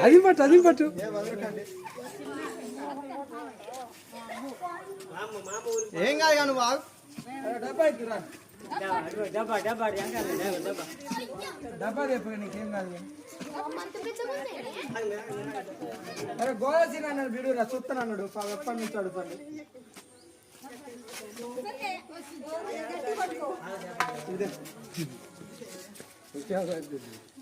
అది పట్టు అది పట్టు. ఏం కాదు కానీ బాగు డబ్బా డబ్బా డబ్బా డబ్బా రేపు నీకేం కాదు అరే గోదాసిన అన్నాడు బిడు రా చూస్తాను అన్నాడు. ఎప్పటి నుంచి అడుగుతాను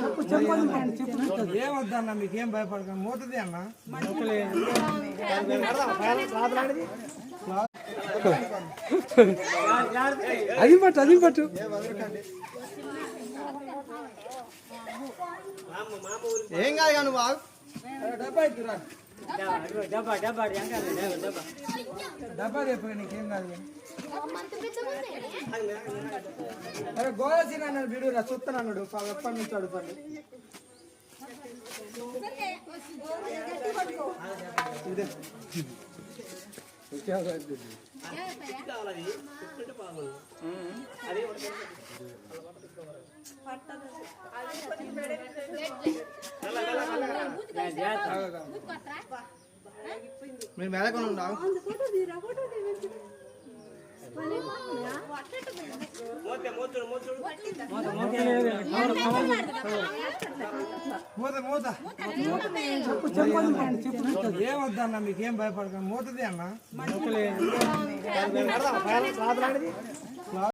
చెప్పు చెప్పదు చెప్పు ఏమొద్దన్న మీకేం భయపడకండి మూతది అన్న. అది పట్టు అది పట్టు. ఏం కాదు కానీ బాగు డబ్బా డబ్బా డబ్బా డబ్బా డబ్బా రేపు నీకేం కాదు అరే గోదాసిన అన్నాడు బిడు రా చూస్తాను అన్నాడు ఎప్పటి నుంచి అడుగుతాను మీరు మేడకొని ఉండవు మూత మూత చెప్పు చెప్పదు చెప్పు ఏమొద్దన్న మీకేం భయపడకండి మూతది అన్న